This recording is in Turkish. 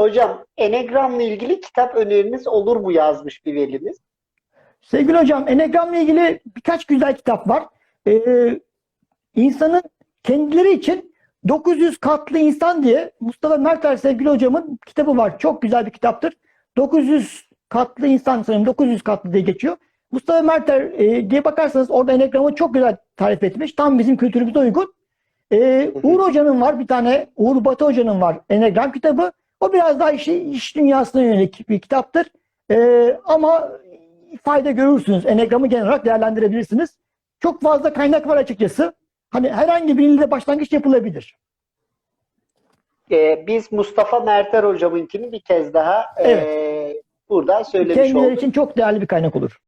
Hocam Enegram'la ilgili kitap öneriniz olur mu yazmış bir velimiz. Sevgili hocam, Enegram'la ilgili birkaç güzel kitap var. Ee, insanın kendileri için 900 katlı insan diye Mustafa Mertel sevgili hocamın kitabı var. Çok güzel bir kitaptır. 900 katlı insan sanırım 900 katlı diye geçiyor. Mustafa Mertel e, diye bakarsanız orada Enegram'ı çok güzel tarif etmiş. Tam bizim kültürümüze uygun. Ee, Uğur Hoca'nın var bir tane, Uğur Batı Hoca'nın var Enegram kitabı. O biraz daha işi, iş dünyasına yönelik bir kitaptır. Ee, ama fayda görürsünüz. Enegram'ı genel olarak değerlendirebilirsiniz. Çok fazla kaynak var açıkçası. Hani herhangi biriyle başlangıç yapılabilir. Ee, biz Mustafa Merter hocamınkini bir kez daha Evet. ee, buradan söylemiş Kendileri olduk. için çok değerli bir kaynak olur.